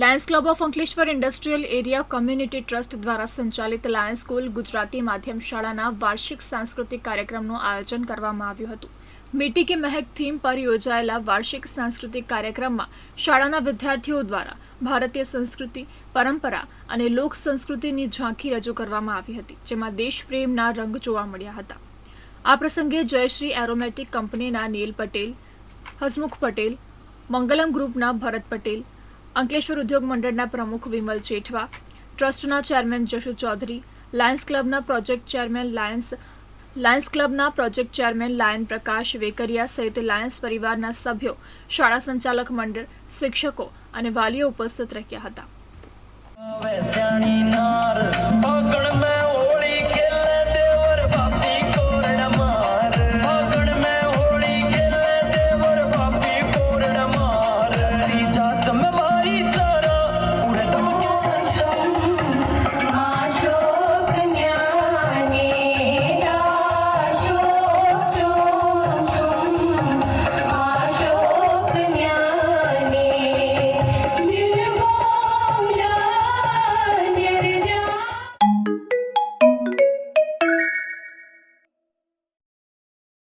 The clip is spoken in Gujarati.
Lions club of Ankleshwar industrial area community trust દ્વારા સંચાલિત લાયન્સ સ્કૂલ ગુજરાતી માધ્યમ શાળાના વાર્ષિક સાંસ્કૃતિક કાર્યક્રમનું આયોજન કરવામાં આવ્યું હતું. મીટી કે મહેક થીમ પર યોજાયેલા વાર્ષિક સાંસ્કૃતિક કાર્યક્રમમાં શાળાના વિદ્યાર્થીઓ દ્વારા ભારતીય સંસ્કૃતિ, પરંપરા અને લોક સંસ્કૃતિની ઝાંખી રજૂ કરવામાં આવી હતી, જેમાં દેશપ્રેમના રંગ જોવા મળ્યા હતા. આ પ્રસંગે જયશ્રી એરોમેટિક કંપનીના નીલ પટેલ, હસમુખ પટેલ, મંગલમ ગ્રુપના ભરત પટેલ અંકલેશ્વર ઉદ્યોગ મંડળના પ્રમુખ વિમલ જેઠવા, ટ્રસ્ટના ચેરમેન જશુ ચૌધરી, લાયન્સ ક્લબના project chairman Lions Lions ક્લબના project chairman Lion Prakash Vekaria સહિત લાયન્સ પરિવારના સભ્યો, શાળા સંચાલક મંડળ, શિક્ષકો અને વાલીઓ ઉપસ્થિત રહ્યા હતા.